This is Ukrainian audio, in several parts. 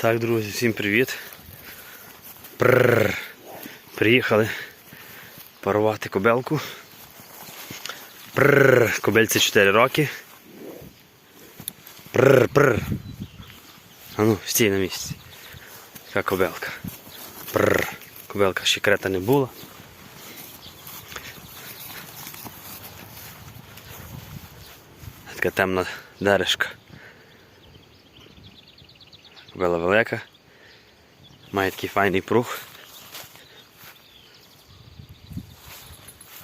Так, друзі, всім привіт. Прррр. Приїхали парувати кобелку. Прррр. Кобельці 4 роки. Прррр, прррр. А ну, стій на місці. Така кобелка. Прррр. Кобелка ще крета не була. Така темна дережка. Кобила велика. Має такий файний прух.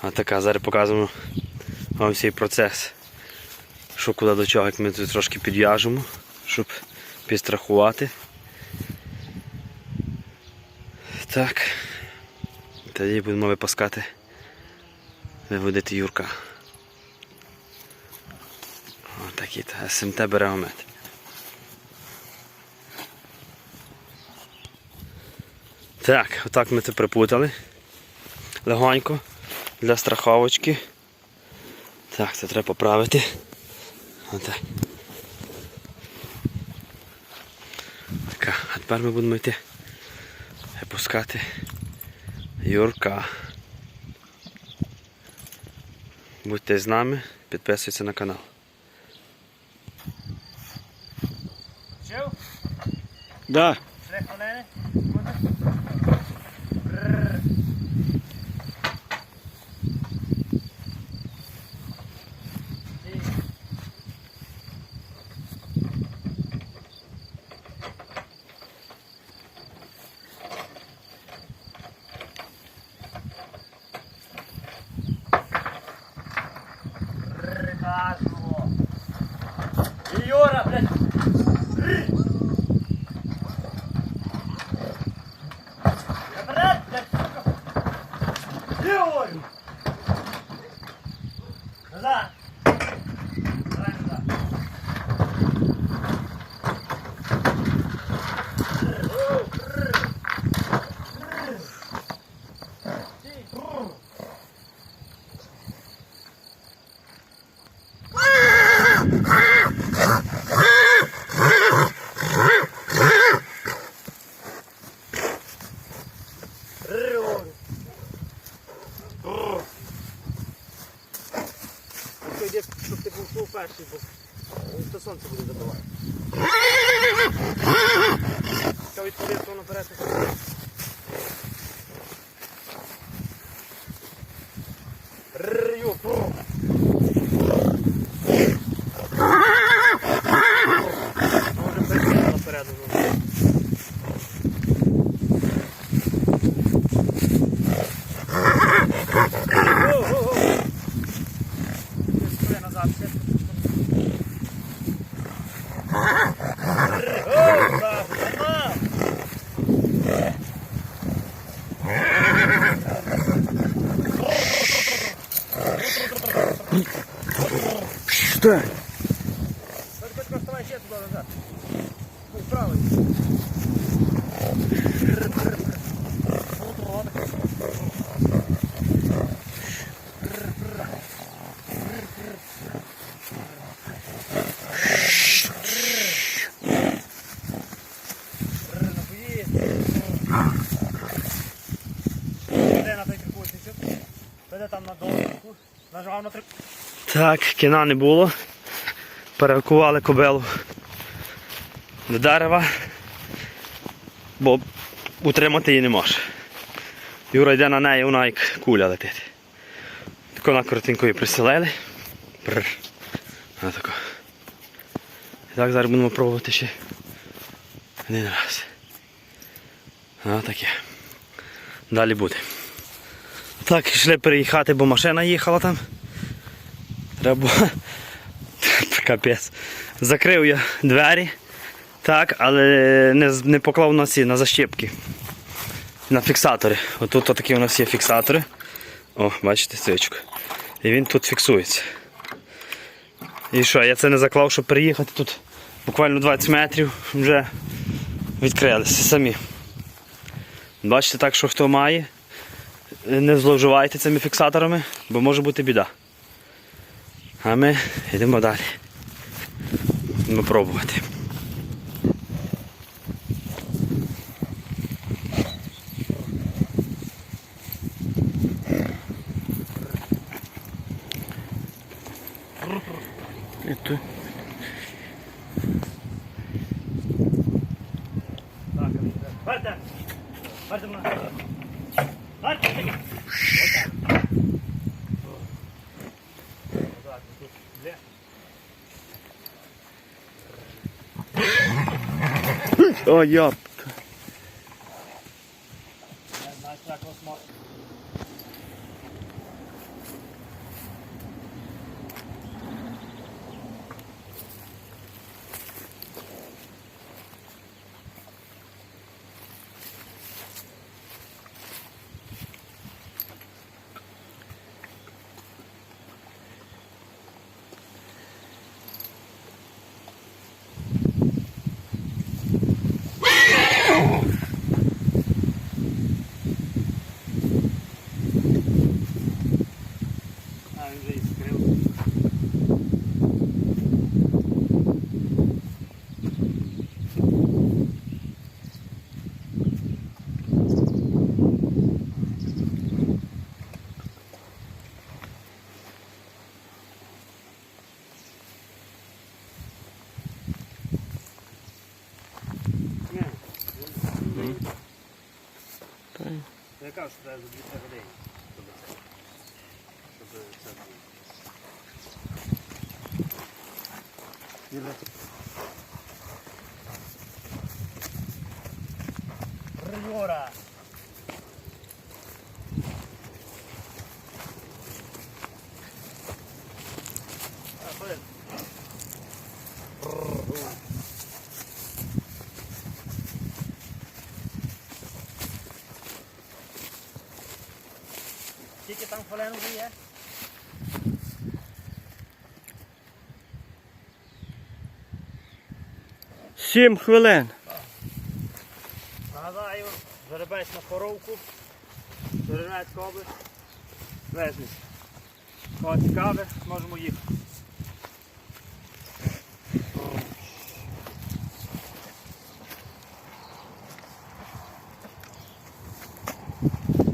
А така, зараз показуємо вам всій процес. Що куди до чого, як ми тут трошки підв'яжемо, щоб підстрахувати. Так. Тоді будемо випускати, виводити Юрка. Отакий та СМТ берегомет. Так, отак ми це припутали. Легонько для страховочки. Так, це треба поправити. Отак. Така, а тепер ми будемо йти випускати Юрка. Будьте з нами, підписуйтесь на канал. Да. Weg van Lennon. Перший, бо то сонце буде забивати. Де там на дошку? Нажав на трикутничок. Так, кіна не було. Перекували кобилу до дерева, бо утримати її не може. Юра йде на неї, вона як куля летить. Тако на коротенько її приселили. Отако. Так зараз будемо пробувати ще один раз. Отаке. Далі буде. Так, йшли переїхати, бо машина їхала там. Треба. Капець. Закрив я двері, так, але не, не поклав на ці, на защіпки. На фіксатори. Отут такі у нас є фіксатори. О, бачите, стрічку. І він тут фіксується. І що, я це не заклав, щоб переїхати тут буквально 20 метрів вже відкрилися самі. Бачите, так, що хто має, не зловживайте цими фіксаторами, бо може бути біда. А ми йдемо далі. Будемо пробувати. Тут. Варта! Варта! Варта! Варта! О, йоп. Я знаю, як вас мати. А, він вже і скрив. Ні, він- Я кажу, що треба за 200 годин. Щоб це- щоб. А, блин. Скільки там хвилин вже є? Сім хвилин. Нагадаю, жеребець на хоровку, Чернецька область, Вежниць. Кого цікаве, можемо їхати.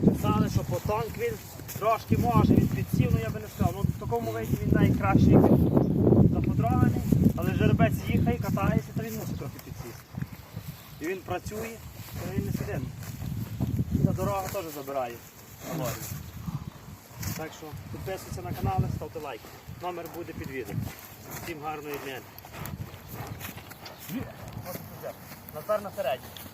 Писали, що потонк він трошки може, він підсів, але я би не сказав. Ну, в такому вигляді він найкращий заподрований, але жеребець їхає, катається, то він мусить трохи підсісти. І він працює, але він не сидить. Та дорога теж забирає калорії. Так що підписуйтесь на канал, ставте лайк. Номер буде під відео. Всім гарної дня. Назар на середній.